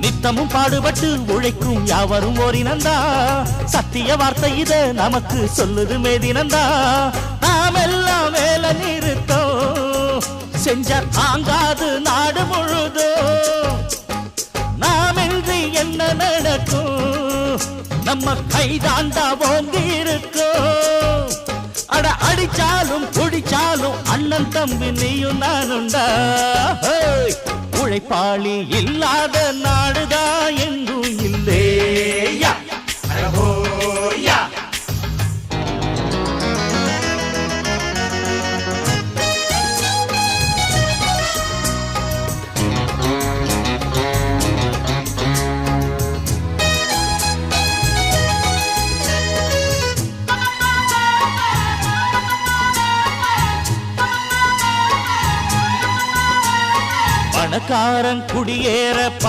நித்தமும் பாடுபட்டு உழைக்கும் யாவரும் ஓரினந்தா. சத்திய வார்த்தை இத நமக்கு சொல்லுது மேதினந்தா நாம் எல்லாம் வேலை நிறுத்தம் செஞ்ச தாங்காது நாடு முழுதோ. நாம் இன்றி என்ன நடக்கும்? நம்ம கைதாண்டா ஓங்கி இருக்கும். அட அடிச்சாலும் குடிச்சாலும் அண்ணன் தம்பி நீயும் நானுண்டா உழைப்பாளி இல்லாத நான் பணக்காரன் குடியேற பாட்டு